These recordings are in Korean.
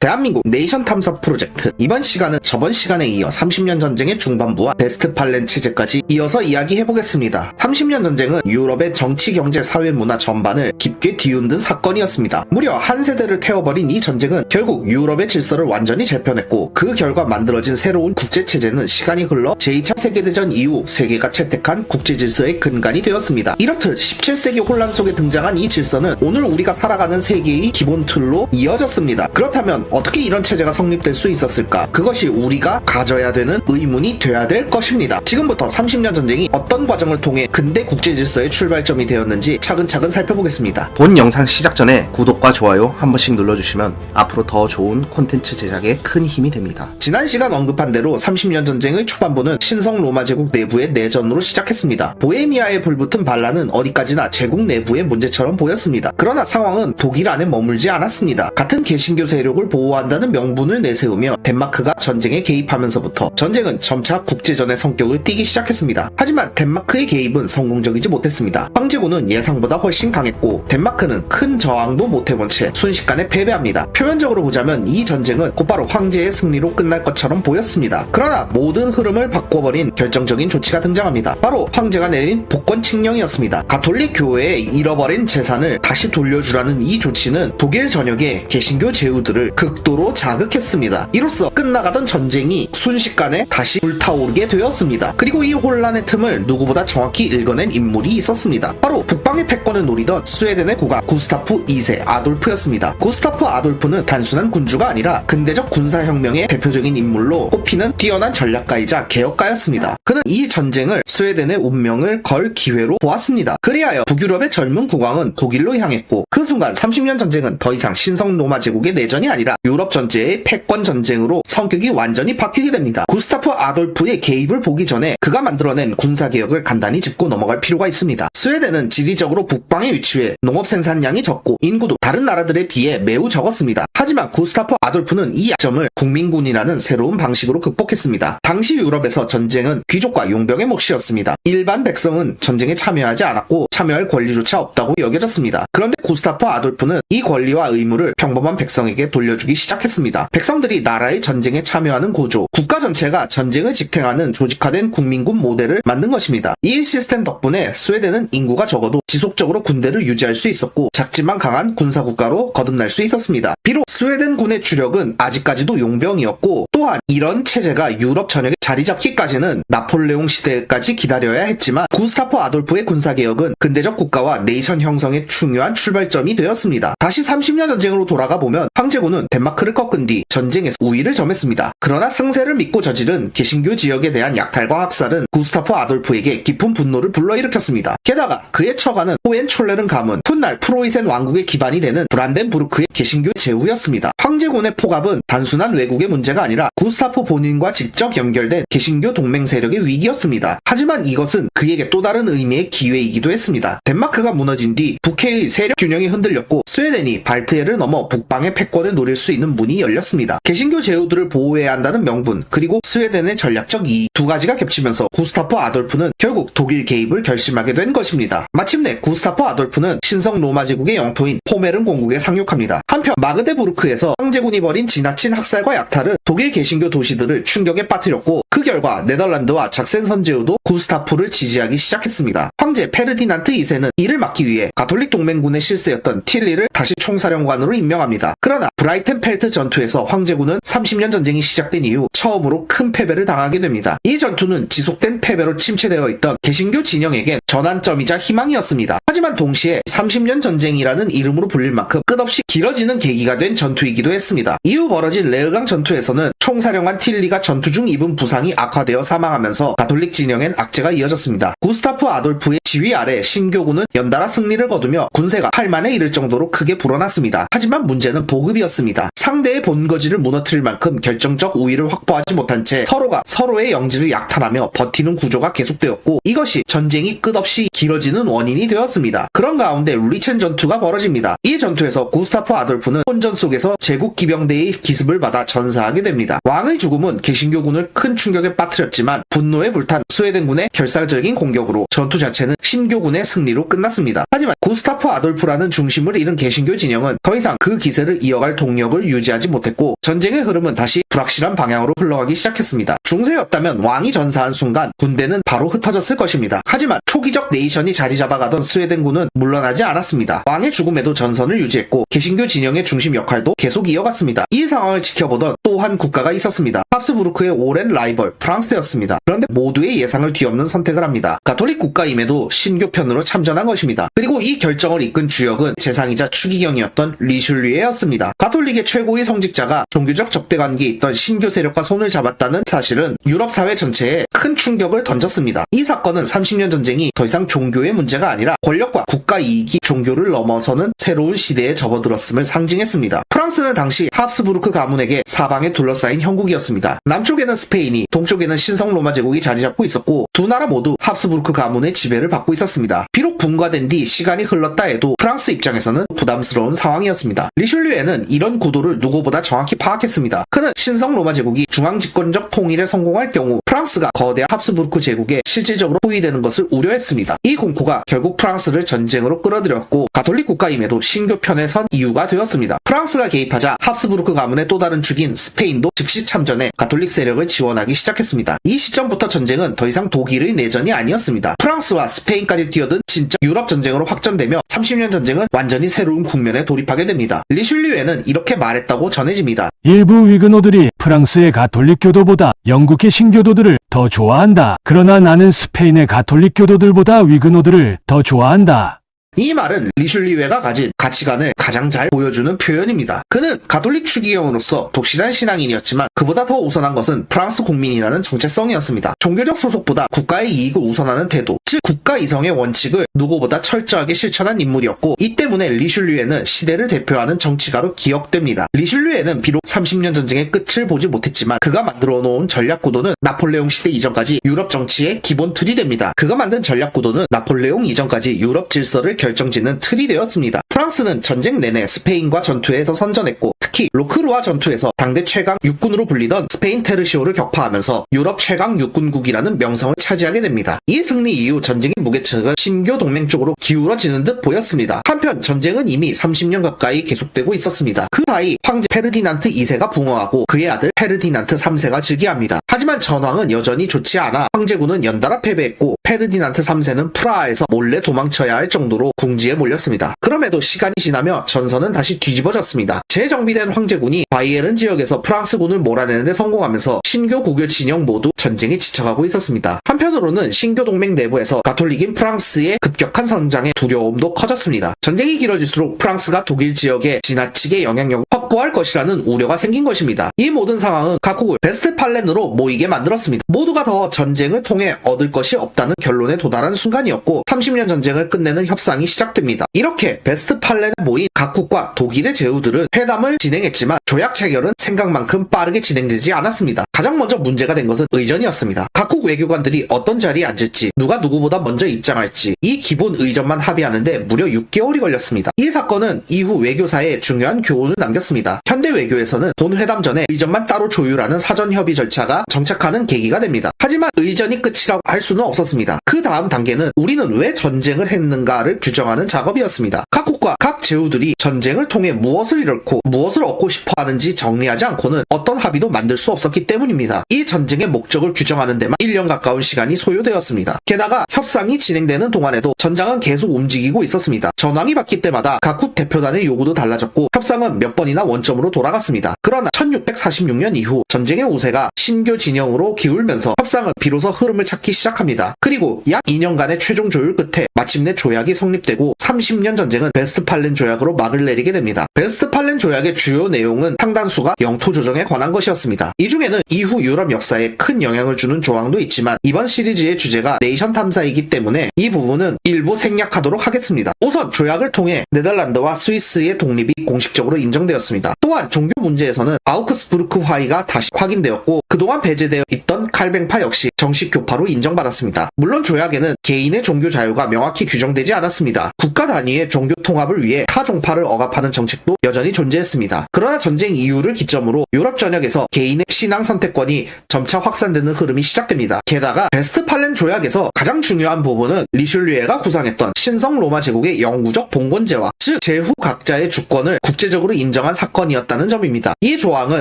대한민국 네이션 탐사 프로젝트 이번 시간은 저번 시간에 이어 30년 전쟁의 중반부와 베스트팔렌 체제까지 이어서 이야기해보겠습니다. 30년 전쟁은 유럽의 정치, 경제, 사회, 문화 전반을 깊게 뒤흔든 사건이었습니다. 무려 한 세대를 태워버린 이 전쟁은 결국 유럽의 질서를 완전히 재편했고 그 결과 만들어진 새로운 국제체제는 시간이 흘러 제2차 세계대전 이후 세계가 채택한 국제질서의 근간이 되었습니다. 이렇듯 17세기 혼란 속에 등장한 이 질서는 오늘 우리가 살아가는 세계의 기본 틀로 이어졌습니다. 그렇다면 어떻게 이런 체제가 성립될 수 있었을까? 그것이 우리가 가져야 되는 의문이 돼야 될 것입니다. 지금부터 30년 전쟁이 어떤 과정을 통해 근대 국제 질서의 출발점이 되었는지 차근차근 살펴보겠습니다. 본 영상 시작 전에 구독과 좋아요 한 번씩 눌러주시면 앞으로 더 좋은 콘텐츠 제작에 큰 힘이 됩니다. 지난 시간 언급한 대로 30년 전쟁의 초반부는 신성 로마 제국 내부의 내전으로 시작했습니다. 보헤미아에 불붙은 반란은 어디까지나 제국 내부의 문제처럼 보였습니다. 그러나 상황은 독일 안에 머물지 않았습니다. 같은 개신교 세력을 보 호한다는 명분을 내세우며 덴마크가 전쟁에 개입하면서부터 전쟁은 점차 국제전의 성격을 띠기 시작했습니다. 하지만 덴마크의 개입은 성공적이지 못했습니다. 황제군은 예상보다 훨씬 강했고 덴마크는 큰 저항도 못해본 채 순식간에 패배합니다. 표면적으로 보자면 이 전쟁은 곧바로 황제의 승리로 끝날 것처럼 보였습니다. 그러나 모든 흐름을 바꿔버린 결정적인 조치가 등장합니다. 바로 황제가 내린 복권 칙령이었습니다. 가톨릭 교회에 잃어버린 재산을 다시 돌려주라는 이 조치는 독일 전역의 개신교 제후들을 극도로 자극했습니다. 이로써 끝나가던 전쟁이 순식간에 다시 불타오르게 되었습니다. 그리고 이 혼란의 틈을 누구보다 정확히 읽어낸 인물이 있었습니다. 바로 북방의 패권을 노리던 스웨덴의 국왕 구스타프 2세 아돌프였습니다. 구스타프 아돌프는 단순한 군주가 아니라 근대적 군사혁명의 대표적인 인물로 꼽히는 뛰어난 전략가이자 개혁가였습니다. 그는 이 전쟁을 스웨덴의 운명을 걸 기회로 보았습니다. 그리하여 북유럽의 젊은 국왕은 독일로 향했고 그 순간 30년 전쟁은 더 이상 신성 로마 제국의 내전이 아니라 유럽 전체의 패권 전쟁으로 성격이 완전히 바뀌게 됩니다. 구스타프 아돌프의 개입을 보기 전에 그가 만들어낸 군사 개혁을 간단히 짚고 넘어갈 필요가 있습니다. 스웨덴은 지리적으로 북방에 위치해 농업 생산량이 적고 인구도 다른 나라들에 비해 매우 적었습니다. 하지만 구스타프 아돌프는 이 약점을 국민군이라는 새로운 방식으로 극복했습니다. 당시 유럽에서 전쟁은 귀족과 용병의 몫이었습니다. 일반 백성은 전쟁에 참여하지 않았고 참여할 권리조차 없다고 여겨졌습니다. 그런데 구스타프 아돌프는 이 권리와 의무를 평범한 백성에게 돌려주 기 시작했습니다. 백성들이 나라의 전쟁에 참여하는 구조, 국가 전체가 전쟁을 직행하는 조직화된 국민군 모델을 만든 것입니다. 이 시스템 덕분에 스웨덴은 인구가 적어도 지속적으로 군대를 유지할 수 있었고 작지만 강한 군사국가로 거듭날 수 있었습니다. 비록 스웨덴 군의 주력은 아직까지도 용병이었고 또한 이런 체제가 유럽 전역에 자리 잡기까지는 나폴레옹 시대까지 기다려야 했지만 구스타프 아돌프의 군사개혁은 근대적 국가와 네이션 형성의 중요한 출발점이 되었습니다. 다시 30년 전쟁으로 돌아가 보면 황제군은 덴마크를 꺾은 뒤 전쟁에서 우위를 점했습니다. 그러나 승세를 믿고 저지른 개신교 지역에 대한 약탈과 학살은 구스타프 아돌프에게 깊은 분노를 불러일으켰습니다. 게다가 그의 처가는 호엔촐레른 가문, 훗날 프로이센 왕국의 기반이 되는 브란덴부르크의 개신교 제후였습니다. 황제군의 포갑은 단순한 외국의 문제가 아니라 구스타프 본인과 직접 연결된 개신교 동맹 세력의 위기였습니다. 하지만 이것은 그에게 또 다른 의미의 기회이기도 했습니다. 덴마크가 무너진 뒤 북해의 세력 균형이 흔들렸고 스웨덴이 발트해를 넘어 북방의 패권 을 노릴 수 있는 문이 열렸습니다. 개신교 제후들을 보호해야 한다는 명분 그리고 스웨덴의 전략적 이익 두 가지가 겹치면서 구스타프 아돌프는 결국 독일 개입을 결심하게 된 것입니다. 마침내 구스타프 아돌프는 신성 로마 제국의 영토인 포메른 공국에 상륙합니다. 한편 마그데부르크에서 황제군이 벌인 지나친 학살과 약탈은 독일 개신교 도시들을 충격에 빠뜨렸고 그 결과 네덜란드와 작센 선제우도 구스타프를 지지하기 시작했습니다. 황제 페르디난트 2세는 이를 막기 위해 가톨릭 동맹군의 실세였던 틸리를 다시 총사령관으로 임명합니다. 그러나 브라이텐펠트 전투에서 황제군은 30년 전쟁이 시작된 이후 처음으로 큰 패배를 당하게 됩니다. 이 전투는 지속된 패배로 침체되어 있던 개신교 진영에겐 전환점이자 희망이었습니다. 하지만 동시에 30년 전쟁이라는 이름으로 불릴 만큼 끝없이 길어지는 계기가 된 전투이기도 했습니다. 이후 벌어진 레어강 전투에서는 총사령관 틸리가 전투 중 입은 부상이 악화되어 사망하면서 가톨릭 진영엔 악재가 이어졌습니다. 구스타프 아돌프의 지휘 아래 신교군은 연달아 승리를 거두며 군세가 8만에 이를 정도로 크게 불어났습니다. 하지만 문제는 보급이었습니다. 상대의 본거지를 무너뜨릴 만큼 결정적 우위를 확보하지 못한 채 서로가 서로의 영지 를 약탈하며 버티는 구조가 계속되었고 이것이 전쟁이 끝없이 길어지는 원인이 되었습니다. 그런 가운데 루리첸 전투가 벌어집니다. 이 전투에서 구스타프 아돌프는 혼전 속에서 제국 기병대의 기습을 받아 전사하게 됩니다. 왕의 죽음은 개신교군을 큰 충격에 빠뜨렸지만 분노에 불탄 스웨덴군의 결사적인 공격으로 전투 자체는 신교군의 승리로 끝났습니다. 하지만 구스타프 아돌프라는 중심을 잃은 개신교 진영은 더 이상 그 기세를 이어갈 동력을 유지하지 못했고 전쟁의 흐름은 다시 불확실한 방향으로 흘러가기 시작했습니다. 중세였다면 왕이 전사한 순간 군대는 바로 흩어졌을 것입니다. 하지만 초기적 네이션이 자리 잡아가던 스웨덴군은 물러나지 않았습니다. 왕의 죽음에도 전선을 유지했고 개신교 진영의 중심 역할도 계속 이어갔습니다. 이 상황을 지켜보던 또 한 국가가 있었습니다. 합스부르크의 오랜 라이벌 프랑스였습니다. 그런데 모두의 예상을 뒤엎는 선택을 합니다. 가톨릭 국가임에도 신교편으로 참전한 것입니다. 그리고 이 결정을 이끈 주역은 재상이자 추기경이었던 리슐리에였습니다. 가톨릭의 최고의 성직자가 종교적 적대관계에 있던 신교 세력과 손을 잡았다는 사실은 유럽 사회 전체에 큰 충격을 던졌습니다. 이 사건은 30년 전쟁이 더 이상 종교의 문제가 아니라 권력과 국가 이익이 종교를 넘어서는 새로운 시대에 접어들었음을 상징했습니다. 프랑스는 당시 합스부르크 가문에게 사방에 둘러싸인 형국이었습니다. 남쪽에는 스페인이, 동쪽에는 신성 로마 제국이 자리 잡고 있었고 두 나라 모두 합스부르크 가문의 지배를 받고 있었습니다. 비록 분과된 뒤 시간이 흘렀다 해도 프랑스 입장에서는 부담스러운 상황이었습니다. 리슐리에는 이런 구도를 누구보다 정확히 파악했습니다. 그는 신성 로마 제국이 중앙 집권적 통일에 성공할 경우 프랑스가 거대한 합스부르크 제국에 실질적으로 포위되는 것을 우려했습니다. 이 공포가 결국 프랑스를 전쟁으로 끌어들였고 가톨릭 국가임에도 신교 편에 선 이유가 되었습니다. 프랑스가 개입하자 합스부르크 가문의 또 다른 축인 스페인도 즉시 참전해 가톨릭 세력을 지원하기 시작했습니다. 이 시점부터 전쟁은 더 이상 독일의 내전이 아니었습니다. 프랑스와 스페인까지 뛰어든 진짜 유럽 전쟁으로 확전되며 30년 전쟁은 완전히 새로운 국면에 돌입하게 됩니다. 리슐리에는 이렇게 말했다고 전해집니다. 일부 위그노들이 프랑스의 가톨릭 교도보다 영국의 신교도들을 더 좋아한다. 그러나 나는 스페인의 가톨릭 교도들보다 위그노들을 더 좋아한다. 이 말은 리슐리웨가 가진 가치관을 가장 잘 보여주는 표현입니다. 그는 가톨릭 추기경으로서 독실한 신앙인이었지만 그보다 더 우선한 것은 프랑스 국민이라는 정체성이었습니다. 종교적 소속보다 국가의 이익을 우선하는 태도, 즉 국가 이성의 원칙을 누구보다 철저하게 실천한 인물이었고 이 때문에 리슐리웨는 시대를 대표하는 정치가로 기억됩니다. 리슐리웨는 비록 30년 전쟁의 끝을 보지 못했지만 그가 만들어 놓은 전략 구도는 나폴레옹 시대 이전까지 유럽 정치의 기본 틀이 됩니다. 그가 만든 전략 구도는 나폴레옹 이전까지 유럽 질서를 결정짓는 틀이 되었습니다. 프랑스는 전쟁 내내 스페인과 전투에서 선전했고 특히 로크루아 전투에서 당대 최강 육군으로 불리던 스페인 테르시오를 격파하면서 유럽 최강 육군국이라는 명성을 차지하게 됩니다. 이 승리 이후 전쟁의 무게층은 신교 동맹 쪽으로 기울어지는 듯 보였습니다. 한편 전쟁은 이미 30년 가까이 계속되고 있었습니다. 그 사이 황제 페르디난트 2세가 붕어하고 그의 아들 페르디난트 3세가 즉위합니다. 하지만 전황은 여전히 좋지 않아 황제군은 연달아 패배했고 페르디난트 3세는 프라하에서 몰래 도망쳐야 할 정도로 궁지에 몰렸습니다. 그럼에도 시간이 지나며 전선은 다시 뒤집어졌습니다. 재정비된 황제군이 바이에른 지역에서 프랑스군을 몰아내는데 성공하면서 신교 국교 진영 모두 전쟁에 지쳐가고 있었습니다. 한편으로는 신교 동맹 내부에서 가톨릭인 프랑스의 급격한 성장에 두려움도 커졌습니다. 전쟁이 길어질수록 프랑스가 독일 지역에 지나치게 영향력을 확보할 것이라는 우려가 생긴 것입니다. 이 모든 상황은 각국을 베스트 팔렌으로 모이게 만들었습니다. 모두가 더 전쟁을 통해 얻을 것이 없다는 결론에 도달한 순간이었고 30년 전쟁을 끝내는 협상이 시작됩니다. 이렇게 베스트 팔렌에 모인 각국과 독일의 제후들은 회담을 진행했지만 조약 체결은 생각만큼 빠르게 진행되지 않았습니다. 가장 먼저 문제가 된 것은 의전이었습니다. 각국 외교관들이 어떤 자리에 앉을지 누가 누구보다 먼저 입장할지 이 기본 의전만 합의하는데 무려 6개월이 걸렸습니다. 이 사건은 이후 외교사에 중요한 교훈을 남겼습니다. 현대 외교에서는 본 회담 전에 의전만 따로 조율하는 사전 협의 절차가 정착하는 계기가 됩니다. 하지만 의전이 끝이라고 할 수는 없었습니다. 그 다음 단계는 우리는 왜 전쟁을 했는가를 규정하는 작업이었습니다. 각국과 각 제후들이 전쟁을 통해 무엇을 잃고 무엇을 얻고 싶어 하는지 정리하지 않고는 어떤 합의도 만들 수 없었기 때문입니다. 이 전쟁의 목적을 규정하는 데만 1년 가까운 시간이 소요되었습니다. 게다가 협상이 진행되는 동안에도 전장은 계속 움직이고 있었습니다. 전황이 바뀔 때마다 각국 대표단의 요구도 달라졌고 협상은 몇 번이나 원점으로 돌아갔습니다. 그러나 1646년 이후 전쟁의 우세가 신교 진영으로 기울면서 협상은 비로소 흐름을 찾기 시작합니다. 그리고 약 2년간의 최종 조율 끝에 마침내 조약이 성립되고 30년 전쟁은 베스트팔렌 조약으로 막을 내리게 됩니다. 베스트팔렌 조약의 주요 내용은 상당수가 영토 조정에 관한 것이었습니다. 이 중에는 이후 유럽 역사에 큰 영향을 주는 조항도 있지만 이번 시리즈의 주제가 네이션 탐사이기 때문에 이 부분은 일부 생략하도록 하겠습니다. 우선 조약을 통해 네덜란드와 스위스의 독립이 공식적으로 인정되었습니다. 또한 종교 문제에서는 아우크스부르크 화의가 다시 확인되었고 그동안 배제되어 있던 칼뱅파 역시 정식 교파로 인정받았습니다. 물론 조약에는 개인의 종교 자유가 명확히 규정되지 않았습니다. 국가 국가 단위의 종교 통합을 위해 타 종파를 억압하는 정책도 여전히 존재했습니다. 그러나 전쟁 이후를 기점으로 유럽 전역에서 개인의 신앙 선택권이 점차 확산되는 흐름이 시작됩니다. 게다가 베스트팔렌 조약에서 가장 중요한 부분은 리슐리에가 구상했던 신성 로마 제국의 영구적 봉건제와 즉 제후 각자의 주권을 국제적으로 인정한 사건이었다는 점입니다. 이 조항은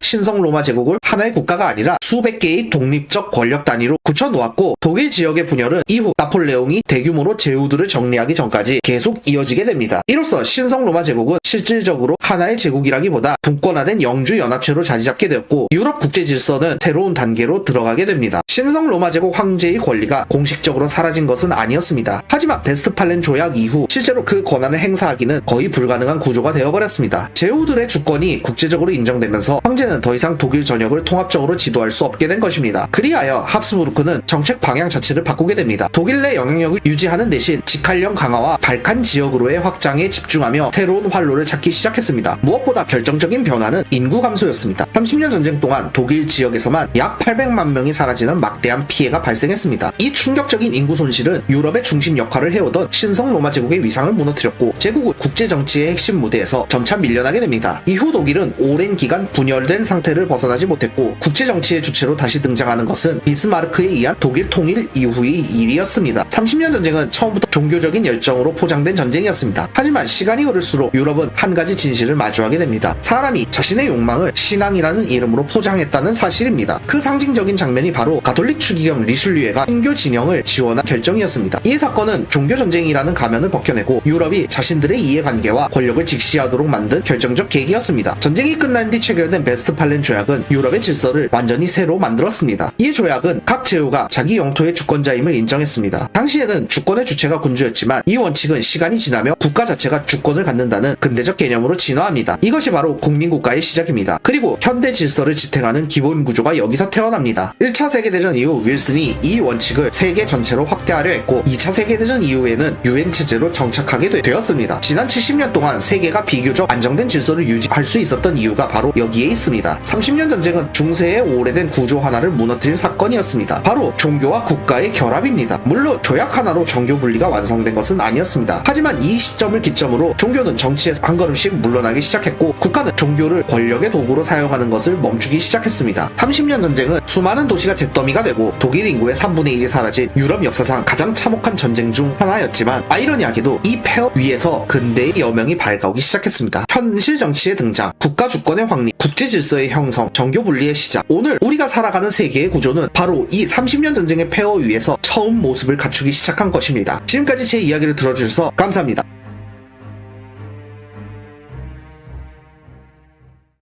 신성 로마 제국을 하나의 국가가 아니라 수백 개의 독립적 권력 단위로 굳혀놓았고 독일 지역의 분열은 이후 나폴레옹이 대규모로 제후들을 정리하기 전까지 계속 이어지게 됩니다. 이로써 신성 로마 제국은 실질적으로 하나의 제국이라기보다 분권화된 영주 연합체로 자리 잡게 되었고 유럽 국제 질서는 새로운 단계로 들어가게 됩니다. 신성 로마 제국 황제의 권리가 공식적으로 사라진 것은 아니었습니다. 하지만 베스트팔렌 조약 이후 실제로 그 권한을 행사하기는 거의 불가능한 구조가 되어버렸습니다. 제후들의 주권이 국제적으로 인정되면서 황제는 더 이상 독일 전역을 통합적으로 지도할 수 없게 된 것입니다. 그리하여 합스부르크는 정책 방향 자체를 바꾸게 됩니다. 독일 내 영향력을 유지하는 대신 직할령 강화와 발칸 지 역으로의 확장에 집중하며 새로운 활로를 찾기 시작했습니다. 무엇보다 결정적인 변화는 인구 감소였습니다. 30년 전쟁 동안 독일 지역에서만 약 800만 명이 사라지는 막대한 피해가 발생했습니다. 이 충격적인 인구 손실은 유럽의 중심 역할을 해오던 신성 로마 제국의 위상을 무너뜨렸고 제국은 국제 정치의 핵심 무대에서 점차 밀려나게 됩니다. 이후 독일은 오랜 기간 분열된 상태를 벗어나지 못했고 국제 정치의 주체로 다시 등장하는 것은 비스마르크에 의한 독일 통일 이후의 일이었습니다. 30년 전쟁은 처음부터 종교적인 열정으로 포장된 전쟁 이었습니다. 하지만 시간이 흐를수록 유럽은 한 가지 진실을 마주하게 됩니다. 사람이 자신의 욕망을 신앙이라는 이름으로 포장했다는 사실입니다. 그 상징적인 장면이 바로 가톨릭 추기경 리슐리에가 신교 진영을 지원한 결정이었습니다. 이 사건은 종교 전쟁이라는 가면을 벗겨내고 유럽이 자신들의 이해관계와 권력을 직시하도록 만든 결정적 계기였습니다. 전쟁이 끝난 뒤 체결된 베스트팔렌 조약은 유럽의 질서를 완전히 새로 만들었습니다. 이 조약은 각 제후가 자기 영토의 주권자임을 인정했습니다. 당시에는 주권의 주체가 군주였지만 이 원칙은 시간이 지나며 국가 자체가 주권을 갖는다는 근대적 개념으로 진화합니다. 이것이 바로 국민국가의 시작입니다. 그리고 현대 질서를 지탱하는 기본 구조가 여기서 태어납니다. 1차 세계대전 이후 윌슨이 이 원칙을 세계 전체로 확대하려 했고 2차 세계대전 이후에는 유엔 체제로 정착하게 되- 되었습니다. 지난 70년 동안 세계가 비교적 안정된 질서를 유지할 수 있었던 이유가 바로 여기에 있습니다. 30년 전쟁은 중세의 오래된 구조 하나를 무너뜨린 사건이었습니다. 바로 종교와 국가의 결합입니다. 물론 조약 하나로 정교 분리가 완성된 것은 아니었습니다. 하지만 이 시점을 기점으로 종교는 정치에서 한 걸음씩 물러나기 시작했고 국가는 종교를 권력의 도구로 사용하는 것을 멈추기 시작했습니다. 30년 전쟁은 수많은 도시가 잿더미가 되고 독일 인구의 3분의 1이 사라진 유럽 역사상 가장 참혹한 전쟁 중 하나였지만 아이러니하게도 이 폐허 위에서 근대의 여명이 밝아오기 시작했습니다. 현실 정치의 등장, 국가 주권의 확립, 국제 질서의 형성, 정교 분리의 시작. 오늘 우리가 살아가는 세계의 구조는 바로 이 30년 전쟁의 폐허 위에서 처음 모습을 갖추기 시작한 것입니다. 지금까지 제 이야기를 들어주셔서 감사합니다.